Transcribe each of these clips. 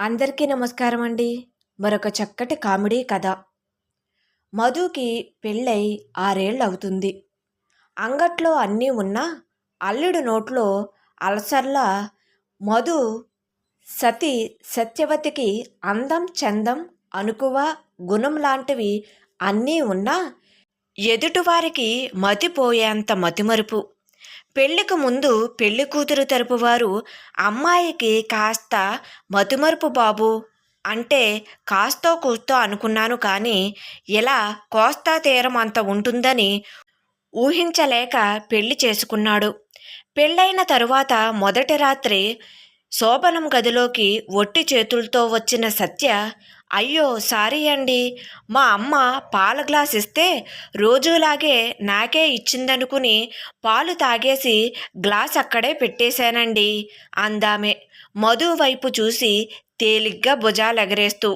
అందరికీ నమస్కారం అండి. మరొక చక్కటి కామెడీ కథ. మధుకి పెళ్ళై ఆరేళ్ళు అవుతుంది అంగట్లో అన్నీ ఉన్నా అల్లుడు నోట్లో అలసర్లా మధు సతి సత్యవతికి అందం చందం అనుకువ గుణం లాంటివి అన్నీ ఉన్నా ఎదుటివారికి మతిపోయేంత మతిమరుపు. పెళ్ళికి ముందు పెళ్ళి కూతురు తరపు వారు అమ్మాయికి కాస్త మతుమరుపు బాబు. అంటే కాస్తో కూస్తో అనుకున్నాను కానీ ఇలా కోస్తా తీరం అంత ఉంటుందని ఊహించలేక పెళ్ళి చేసుకున్నాడు. పెళ్ళైన తరువాత మొదటి రాత్రి శోభనం గదిలోకి ఒట్టి చేతులతో వచ్చిన సత్య అయ్యో సారీ అండి. మా అమ్మ పాల గ్లాస్ ఇస్తే రోజులాగే నాకే ఇచ్చిందనుకుని పాలు తాగేసి గ్లాస్ అక్కడే పెట్టేశానండి. అందామే మధు వైపు చూసి తేలిగ్గా భుజాలు ఎగరేస్తూ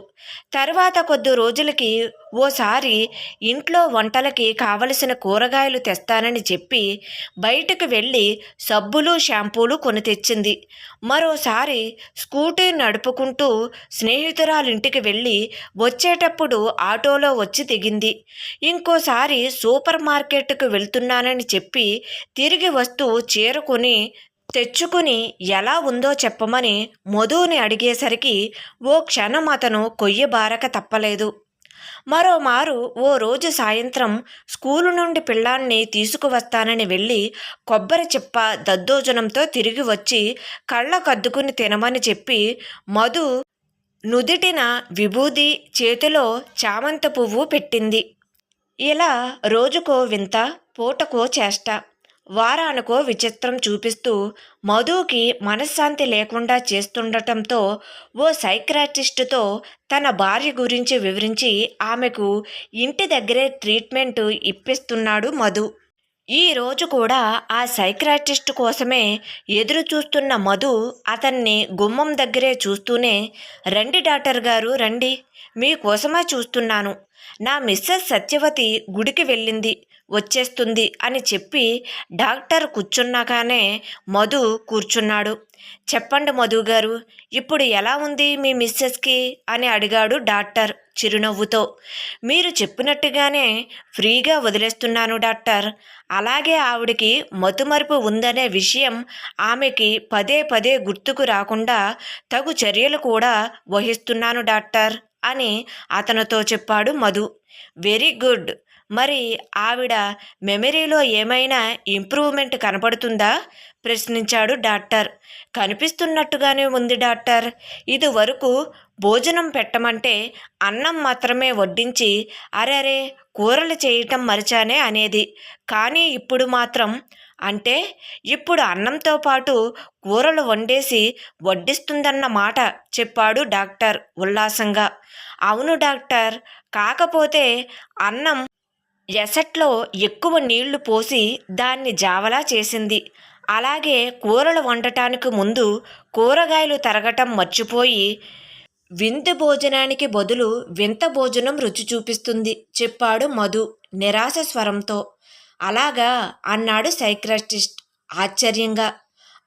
తర్వాత కొద్ది రోజులకి ఓసారి ఇంట్లో వంటలకి కావలసిన కూరగాయలు తెస్తానని చెప్పి బయటకు వెళ్ళి సబ్బులు షాంపూలు కొని తెచ్చింది. మరోసారి స్కూటీ నడుపుకుంటూ స్నేహితురాలింటికి వెళ్ళి వచ్చేటప్పుడు ఆటోలో వచ్చి దిగింది ఇంకోసారి సూపర్ మార్కెట్కు వెళ్తున్నానని చెప్పి తిరిగి వస్తూ చేరుకొని తెచ్చుకుని ఎలా ఉందో చెప్పమని మధుని అడిగేసరికి ఓ క్షణం అతను కొయ్యబారక తప్పలేదు. మరోమారు ఓ రోజు సాయంత్రం స్కూలు నుండి పిల్లాన్ని తీసుకువస్తానని వెళ్ళి కొబ్బరి చిప్ప దద్దోజనంతో తిరిగి వచ్చి కళ్ళకద్దుకుని తినమని చెప్పి మధు నుదిటిన విభూది చేతిలో చామంత పువ్వు పెట్టింది. ఇలా రోజుకో వింత పూటకో చేష్ట. వారానికో విచిత్రం చూపిస్తూ మధుకి మనశ్శాంతి లేకుండా చేస్తుండటంతో ఓ సైక్రాటిస్టుతో తన భార్య గురించి వివరించి ఆమెకు ఇంటి దగ్గరే ట్రీట్మెంట్ ఇప్పిస్తున్నాడు మధు. ఈ రోజు కూడా ఆ సైక్రాటిస్ట్ కోసమే ఎదురు చూస్తున్న మధు అతన్ని గుమ్మం దగ్గరే చూస్తూనే రండి డాక్టర్ గారు రండి. మీకోసమే చూస్తున్నాను. నా మిస్సెస్ సత్యవతి గుడికి వెళ్ళింది వచ్చేస్తుంది అని చెప్పి డాక్టర్ కూర్చున్నాకానే మధు కూర్చున్నాడు. చెప్పండి మధు గారు ఇప్పుడు ఎలా ఉంది మీ మిస్సెస్కి అని అడిగాడు డాక్టర్ చిరునవ్వుతో. మీరు చెప్పినట్టుగానే ఫ్రీగా వదిలేస్తున్నాను డాక్టర్. అలాగే ఆవిడికి మతుమరుపు ఉందనే విషయం ఆమెకి పదే పదే గుర్తుకు రాకుండా తగు చర్యలు కూడా వహిస్తున్నాను డాక్టర్. అని అతనితో చెప్పాడు మధు. Very good. మరి ఆవిడ మెమరీలో ఏమైనా ఇంప్రూవ్మెంట్ కనపడుతుందా? ప్రశ్నించాడు డాక్టర్. కనిపిస్తున్నట్టుగానే ఉంది డాక్టర్. ఇది వరకు భోజనం పెట్టమంటే అన్నం మాత్రమే వడ్డించి అరెరే కూరలు చేయటం మరిచానే అనేది. కానీ ఇప్పుడు మాత్రం అంటే ఇప్పుడు అన్నంతో పాటు కూరలు వండేసి వడ్డిస్తుందన్న మాట చెప్పాడు డాక్టర్ ఉల్లాసంగా. అవును డాక్టర్ కాకపోతే అన్నం ఎసట్లో ఎక్కువ నీళ్ళు పోసి దాన్ని జావలా చేసింది. అలాగే కూరలు వండటానికి ముందు కూరగాయలు తరగటం మర్చిపోయి వింత భోజనానికి బదులు వింత భోజనం రుచి చూపిస్తుంది చెప్పాడు మధు నిరాశ స్వరంతో. అలాగా అన్నాడు సైక్రటిస్ట్ ఆశ్చర్యంగా.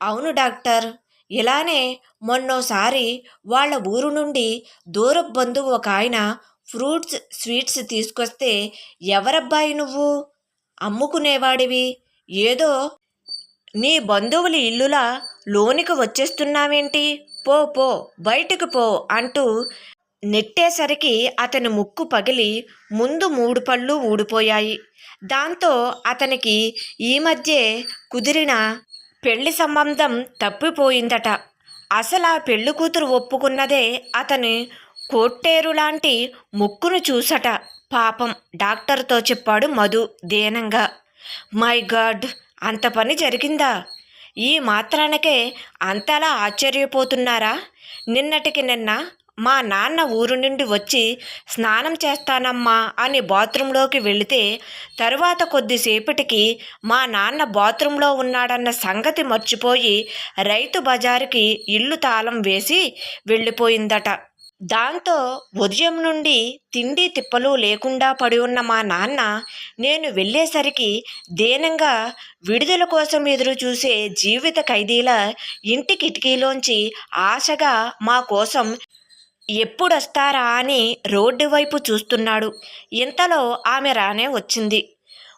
అవును డాక్టర్ ఇలానే మొన్నోసారి వాళ్ళ ఊరు నుండి దూర బంధువు ఒక ఆయన ఫ్రూట్స్ స్వీట్స్ తీసుకొస్తే ఎవరబ్బాయి నువ్వు? అమ్ముకునేవాడివి. ఏదో నీ బంధువుల ఇల్లులా లోనికి వచ్చేస్తున్నావేంటి? పో పో బయటకు పో అంటూ నెట్టేసరికి అతని ముక్కు పగిలి ముందు మూడు పళ్ళు ఊడిపోయాయి. దాంతో అతనికి ఈ మధ్యే కుదిరిన పెళ్ళి సంబంధం తప్పిపోయిందట. అసలు ఆ పెళ్ళి కూతురు ఒప్పుకున్నదే అతని కోట్టేరు లాంటి ముక్కును చూసట. పాపం డాక్టర్తో చెప్పాడు మధు దీనంగా. మై గాడ్ అంత పని జరిగిందా? ఈ మాత్రానికే అంతలా ఆశ్చర్యపోతున్నారా? నిన్నటికి నిన్న మా నాన్న ఊరు నుండి వచ్చి స్నానం చేస్తానమ్మా అని బాత్రూంలోకి వెళితే తరువాత కొద్దిసేపటికి మా నాన్న బాత్రూంలో ఉన్నాడన్న సంగతి మర్చిపోయి రైతు బజారుకి ఇల్లు తాళం వేసి వెళ్ళిపోయిందట. దాంతో ఉదయం నుండి తిండి తిప్పలు లేకుండా పడి ఉన్న మా నాన్న నేను వెళ్ళేసరికి దీనంగా విడుదల కోసం ఎదురు చూసే జీవిత ఖైదీల ఇంటి కిటికీలోంచి ఆశగా మా కోసం ఎప్పుడొస్తారా అని రోడ్డు వైపు చూస్తున్నాడు. ఇంతలో ఆమె రానే వచ్చింది.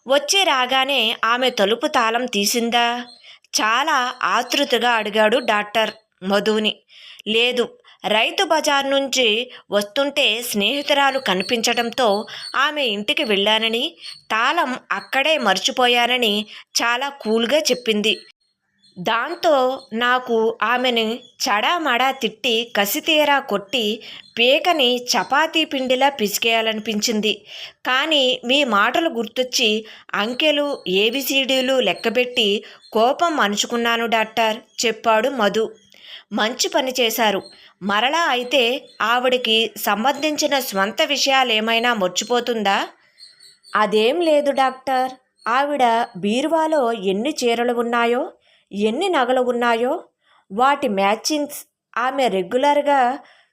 వచ్చి రాగానే ఆమె తలుపు తాళం తీసిందా? చాలా ఆతృతగా అడిగాడు డాక్టర్ మధుని లేదు రైతు బజార్ నుంచి వస్తుంటే స్నేహితురాలు కనిపించడంతో ఆమె ఇంటికి వెళ్ళానని తాళం అక్కడే మర్చిపోయానని చాలా కూల్గా చెప్పింది. దాంతో నాకు ఆమెను చడామడా తిట్టి కసితీరా కొట్టి పీకని చపాతీ పిండిలా పిసికేయాలనిపించింది. కానీ మీ మాటలు గుర్తొచ్చి అంకెలు ఏబిసిడీలు లెక్కబెట్టి కోపం అణుచుకున్నాను డాక్టర్ చెప్పాడు మధు. మంచి పని చేశారు. మరలా అయితే ఆవిడికి సంబంధించిన స్వంత విషయాలేమైనా మర్చిపోతుందా? అదేం లేదు డాక్టర్. ఆవిడ బీరువాలో ఎన్ని చీరలు ఉన్నాయో ఎన్ని నగలు ఉన్నాయో? వాటి మ్యాచింగ్స్ ఆమె రెగ్యులర్గా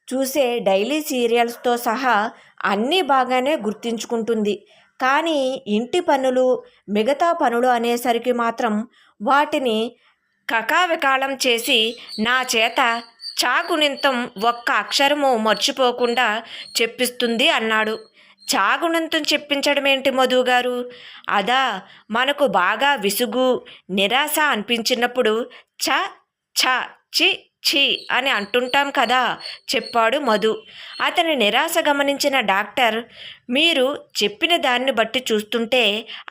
చూసే డైలీ సీరియల్స్తో సహా అన్నీ బాగానే గుర్తించుకుంటుంది. కానీ ఇంటి పనులు మిగతా పనులు అనేసరికి మాత్రం వాటిని కకావికాలం చేసి నా చేత చాకునింతం ఒక్క అక్షరము మర్చిపోకుండా చెప్పిస్తుంది అన్నాడు. చాగుణంతం చెప్పించడం ఏంటి మధు గారు అదా మనకు బాగా విసుగు నిరాశ అనిపించినప్పుడు చ ఛ చి ఛీ అని అంటుంటాం కదా చెప్పాడు మధు. అతని నిరాశ గమనించిన డాక్టర్ మీరు చెప్పిన దాన్ని బట్టి చూస్తుంటే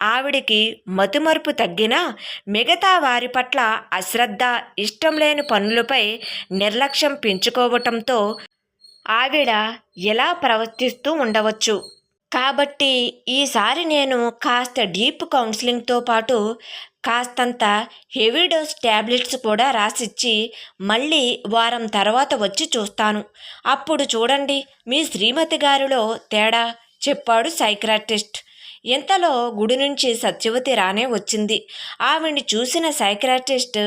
ఆవిడికి మతుమరుపు తగ్గినా మిగతా వారి పట్ల అశ్రద్ధ ఇష్టం లేని పనులపై నిర్లక్ష్యం పెంచుకోవటంతో ఆవిడ ఎలా ప్రవర్తిస్తూ ఉండవచ్చు? కాబట్టి ఈసారి నేను కాస్త డీప్ కౌన్సిలింగ్తో పాటు కాస్తంత హెవీ డోస్ ట్యాబ్లెట్స్ కూడా రాసిచ్చి మళ్ళీ వారం తర్వాత వచ్చి చూస్తాను. అప్పుడు చూడండి మీ శ్రీమతి గారిలో తేడా చెప్పాడు సైక్రాటిస్ట్. ఇంతలో గుడి నుంచి సత్యవతి రానే వచ్చింది. ఆవిడ్ని చూసిన సైక్రాటిస్ట్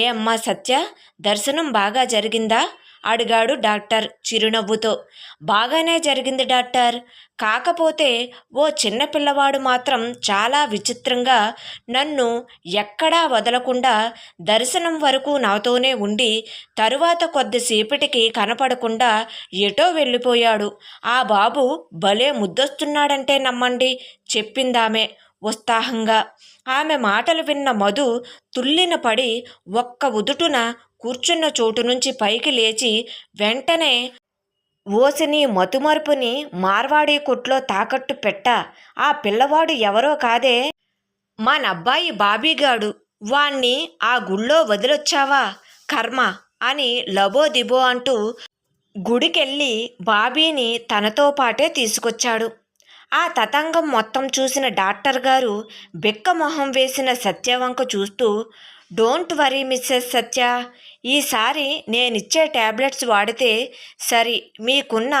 ఏ అమ్మా సత్య దర్శనం బాగా జరిగిందా? అడిగాడు డాక్టర్ చిరునవ్వుతో. బాగానే జరిగింది డాక్టర్. కాకపోతే ఓ చిన్న పిల్లవాడు మాత్రం చాలా విచిత్రంగా నన్ను ఎక్కడా వదలకుండా దర్శనం వరకు నాతోనే ఉండి తరువాత కొద్దిసేపటికి కనపడకుండా ఎటో వెళ్ళిపోయాడు. ఆ బాబు భలే ముద్దొస్తున్నాడంటే నమ్మండి చెప్పిందామె ఉత్సాహంగా. ఆమె మాటలు విన్న మధు తుల్లిన పడి ఒక్క ఉదుటున కూర్చున్న చోటు నుంచి పైకి లేచి వెంటనే ఓసిని మతుమరుపుని మార్వాడి కొట్లో తాకట్టు పెట్ట. ఆ పిల్లవాడు ఎవరో కాదే. నబ్బాయి బాబీగాడు. వాణ్ణి ఆ గుళ్ళో వదిలొచ్చావా? కర్మ అని లబో దిబో అంటూ గుడికెళ్ళి బాబీని తనతో పాటే తీసుకొచ్చాడు. ఆ తతంగం మొత్తం చూసిన డాక్టర్ గారు బిక్క మొహం వేసిన సత్యవంక చూస్తూ డోంట్ వరీ మిస్సెస్ సత్య. ఈసారి నేనిచ్చే ట్యాబ్లెట్స్ వాడితే సరి మీకున్న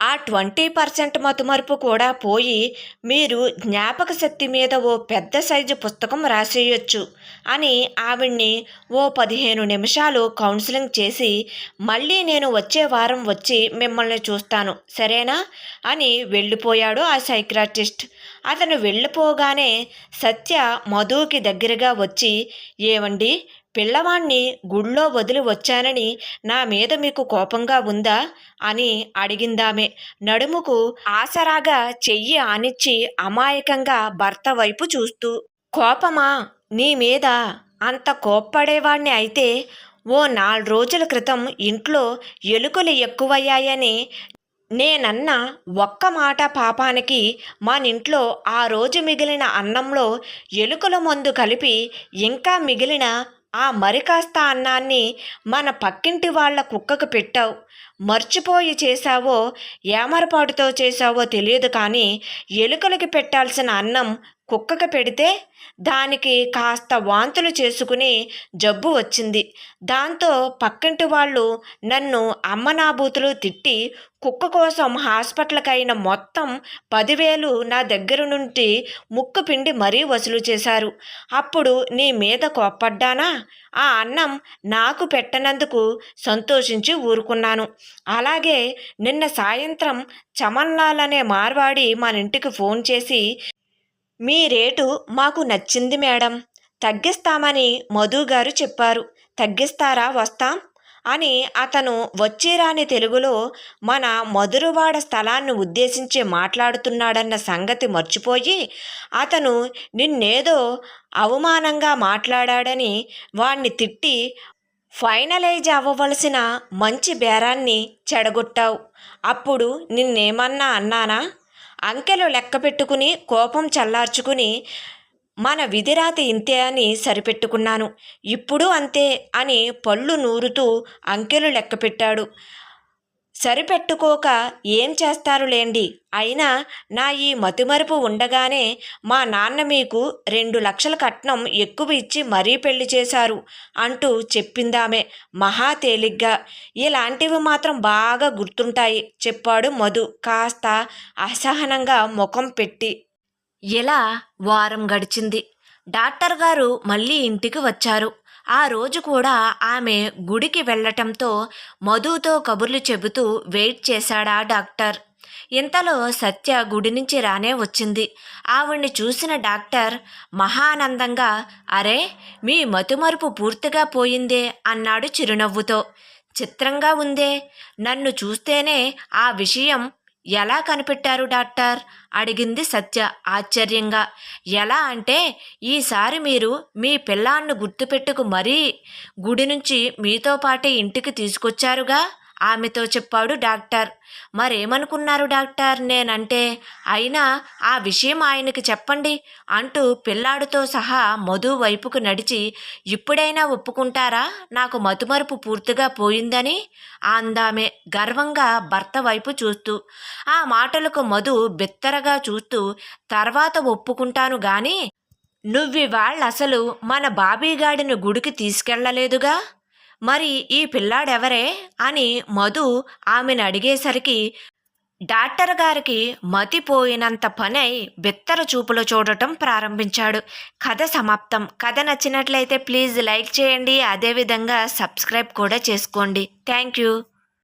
ఆ ట్వంటీ పర్సెంట్ మతుమరుపు కూడా పోయి మీరు జ్ఞాపక శక్తి మీద ఓ పెద్ద సైజు పుస్తకం రాసేయొచ్చు అని ఆవిడ్ని ఓ పదిహేను నిమిషాలు కౌన్సిలింగ్ చేసి మళ్ళీ నేను వచ్చే వారం వచ్చి మిమ్మల్ని చూస్తాను సరేనా? అని వెళ్ళిపోయాడు ఆ సైక్రాటిస్ట్. అతను వెళ్ళిపోగానే సత్య మధుకి దగ్గరగా వచ్చి ఏమండి పిల్లవాణ్ణి గుళ్ళో వదిలి వచ్చానని నా మీద మీకు కోపంగా ఉందా? అని అడిగిందామె. నడుముకు ఆసరాగా చెయ్యి ఆనిచ్చి అమాయకంగా భర్త వైపు చూస్తూ కోపమా నీ మీద? అంత కోప్పడేవాణ్ణి అయితే ఓ నాలుగు రోజుల క్రితం ఇంట్లో ఎలుకలు ఎక్కువయ్యాయని నేనన్న ఒక్క మాట పాపానికి మానింట్లో ఆ రోజు మిగిలిన అన్నంలో ఎలుకల మందు కలిపి ఇంకా మిగిలిన ఆ మరి కాస్త అన్నాన్ని మన పక్కింటి వాళ్ళ కుక్కకు పెట్టావు. మర్చిపోయి చేశావో ఏమరపాటుతో చేశావో తెలియదు కానీ ఎలుకలకి పెట్టాల్సిన అన్నం కుక్కకు పెడితే దానికి కాస్త వాంతులు చేసుకుని జబ్బు వచ్చింది. దాంతో పక్కింటి వాళ్ళు నన్ను అమ్మనాబూతులు తిట్టి కుక్క కోసం హాస్పిటల్కి అయిన మొత్తం పదివేలు నా దగ్గర నుండి ముక్కు పిండి మరీ వసూలు చేశారు. అప్పుడు నీ మీద కోప్పడ్డానా? ఆ అన్నం నాకు పెట్టనందుకు సంతోషించి ఊరుకున్నాను. అలాగే నిన్న సాయంత్రం చమన్లాల్ అనే మార్వాడి మన ఇంటికి ఫోన్ చేసి మీ రేటు మాకు నచ్చింది మేడం. తగ్గిస్తామని మధు గారు చెప్పారు. తగ్గిస్తారా వస్తాం? అని అతను వచ్చిరాని తెలుగులో మన మధురవాడ స్థలాన్ని ఉద్దేశించి మాట్లాడుతున్నాడన్న సంగతి మర్చిపోయి అతను నిన్నేదో అవమానంగా మాట్లాడాడని వాణ్ణి తిట్టి ఫైనలైజ్ అవ్వవలసిన మంచి బేరాన్ని చెడగొట్టావు. అప్పుడు నిన్నేమన్నా అన్నానా? అంకెలు లెక్క పెట్టుకుని కోపం చల్లార్చుకుని మన విధిరాతి ఇంతే అని సరిపెట్టుకున్నాను. ఇప్పుడు అంతే అని పళ్ళు నూరుతూ అంకెలు లెక్క పెట్టాడు. సరిపెట్టుకోక ఏం చేస్తారు లేండి అయినా నా ఈ మతిమరుపు ఉండగానే మా నాన్న మీకు రెండు లక్షల కట్నం ఎక్కువ ఇచ్చి మరీ పెళ్ళి చేశారు అంటూ చెప్పిందామె మహా తేలిగ్గా. ఇలాంటివి మాత్రం బాగా గుర్తుంటాయి చెప్పాడు మధు కాస్త అసహనంగా ముఖం పెట్టి. ఇలా వారం గడిచింది. డాక్టర్ గారు మళ్ళీ ఇంటికి వచ్చారు. ఆ రోజు కూడా ఆమె గుడికి వెళ్ళటంతో మధుతో కబుర్లు చెబుతూ వెయిట్ చేశాడా డాక్టర్. ఇంతలో సత్య గుడి నుంచి రానే వచ్చింది. ఆవిడ్ని చూసిన డాక్టర్ మహానందంగా అరే మీ మతుమరుపు పూర్తిగా పోయిందే అన్నాడు చిరునవ్వుతో. చిత్రంగా ఉందే. నన్ను చూస్తేనే ఆ విషయం ఎలా కనిపెట్టారు డాక్టర్? అడిగింది సత్య ఆశ్చర్యంగా. ఎలా అంటే ఈసారి మీరు మీ పిల్లాన్ని గుర్తుపెట్టుకు మరీ గుడి నుంచి మీతో పాటే ఇంటికి తీసుకొచ్చారుగా? ఆమెతో చెప్పాడు డాక్టర్. మరేమనుకున్నారు డాక్టర్? నేనంటే అయినా ఆ విషయం ఆయనకి చెప్పండి అంటూ పిల్లాడితో సహా మధు వైపుకు నడిచి ఇప్పుడైనా ఒప్పుకుంటారా? నాకు మతుమరుపు పూర్తిగా పోయిందని అందామె గర్వంగా భర్త వైపు చూస్తూ. ఆ మాటలకు మధు బిత్తరగా చూస్తూ తర్వాత ఒప్పుకుంటాను గాని నువ్వివాళ్ళసలు మన బాబీగాడిని గుడికి తీసుకెళ్ళలేదుగా మరి ఈ పిల్లాడెవరే? అని మధు ఆమెను అడిగేసరికి డాక్టర్ గారికి మతిపోయినంత పనై బిత్తర చూపులు చూడటం ప్రారంభించాడు. కథ సమాప్తం. కథ నచ్చినట్లయితే ప్లీజ్ లైక్ చేయండి. అదేవిధంగా సబ్స్క్రైబ్ కూడా చేసుకోండి. Thank you.